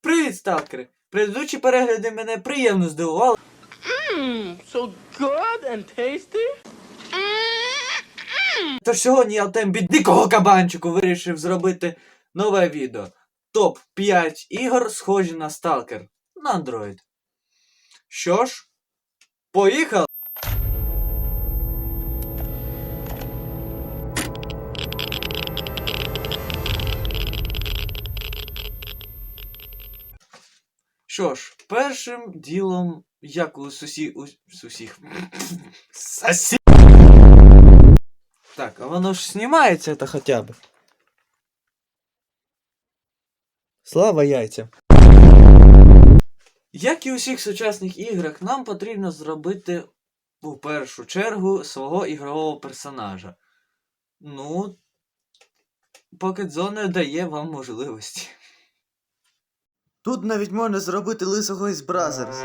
Привіт, сталкери! Предыдучі перегляди мене приємно здивували. Mmm, so good and tasty. Тож сьогодні я в темпі дикого кабанчику вирішив зробити нове відео. Топ 5 ігор, схожі на Stalker на Android. Що ж, поїхали! Що ж, першим ділом, як у сусі... у сусіх. Сосі... Так, а воно ж знімається это хоча б. Слава яйцям. Як і у всіх сучасних іграх, нам потрібно зробити у першу чергу свого ігрового персонажа. Ну, Pocket Zone дає вам можливості. Тут навіть можна зробити лисого із Бразерс.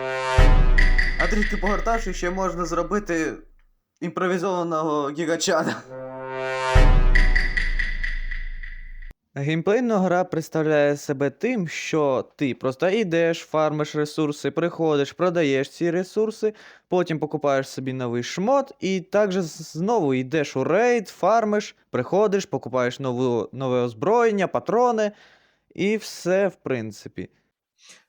А трішки погортавши, ще можна зробити імпровізованого гігачана. Геймплейна гра представляє себе тим, що ти просто йдеш, фармиш ресурси, приходиш, продаєш ці ресурси, потім покупаєш собі новий шмот, і також знову йдеш у рейд, фармиш, приходиш, покупаєш нову, нове озброєння, патрони, і все в принципі.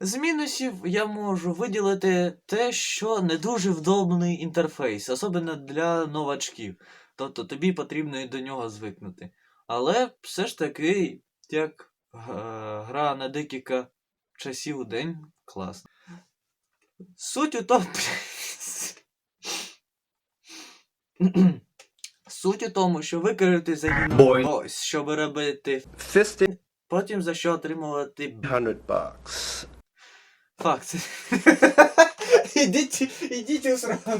З мінусів я можу виділити те, що не дуже вдобний інтерфейс, особливо для новачків. Тобто тобі потрібно і до нього звикнути. Але все ж таки, як е, гра на декілька часів у день, класно. Суть у тому. Суть у тому, що ви керуєте загином ось, щоб робити, Fisted потім за що отримувати 100 bucks. Факт. ідіть, ідіть у сраку.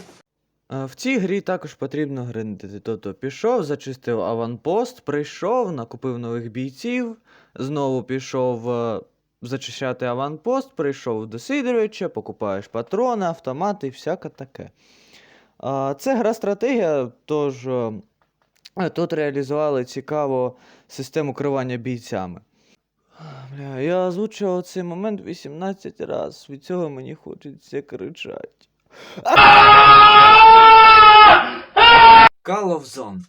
В цій грі також потрібно гриндити. Тобто пішов, зачистив аванпост, прийшов, накупив нових бійців, знову пішов е, зачищати аванпост, прийшов до Сидоровича, покупаєш патрони, автомати і всяке таке. Це гра стратегія, тож е, тут реалізували цікаву систему керування бійцями. Бля, я озвучував цей момент 18 разів. Від цього мені хочеться кричати. Call of Zone.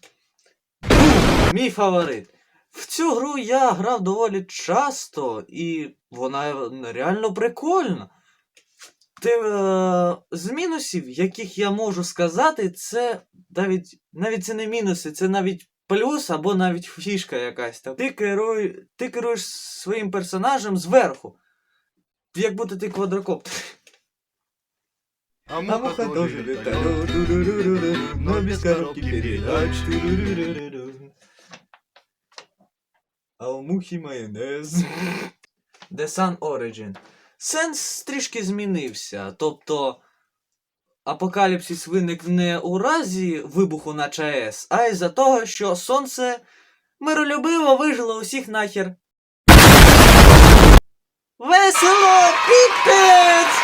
Мій фаворит. В цю гру я грав доволі часто, і вона реально прикольна. Те, е, з мінусів, яких я можу сказати, це навіть, навіть це не мінуси, це навіть плюс або навіть фішка якась там. Ти, керуй, ти керуєш своїм персонажем зверху. Як будто ти квадрокоптер. А муха тоже летает, но без коробки передач. А у мухи майонез. The Sun Origin. Сенс трішки змінився. Тобто апокаліпсис виник не у разі вибуху на ЧАЕС, а із-за того, що сонце миролюбиво вижило усіх нахер. Весело! Піпець!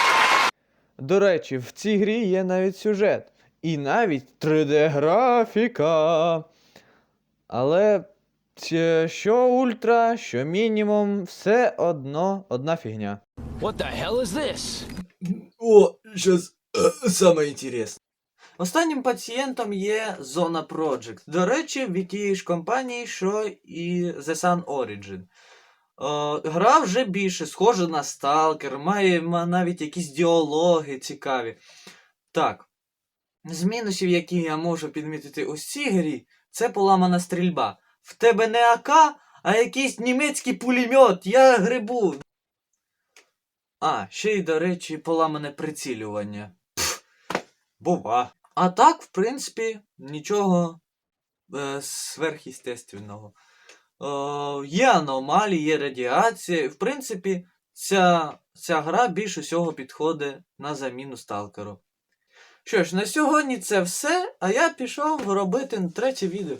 До речі, в цій грі є навіть сюжет. І навіть 3D-графіка. Але що ультра, що мінімум, все одно одна фігня. What the hell is this? О, щас саме інтересне. Останнім пацієнтом є Zona Project. До речі, від тієї ж компанії, що і The Sun Origin. Е, гра вже більше схожа на Stalker, має навіть якісь діалоги цікаві. Так. З мінусів, які я можу підмітити у цій грі, це поламана стрільба. В тебе не АК, а якийсь німецький пулемет. Я грибу. А, ще й, до речі, поламане прицілювання. Бува. А так, в принципі, нічого е, сверхістественного. Е, є аномалії, є радіація. В принципі, ця, ця гра більш усього підходить на заміну сталкеру. Що ж, на сьогодні це все, а я пішов робити третє відео.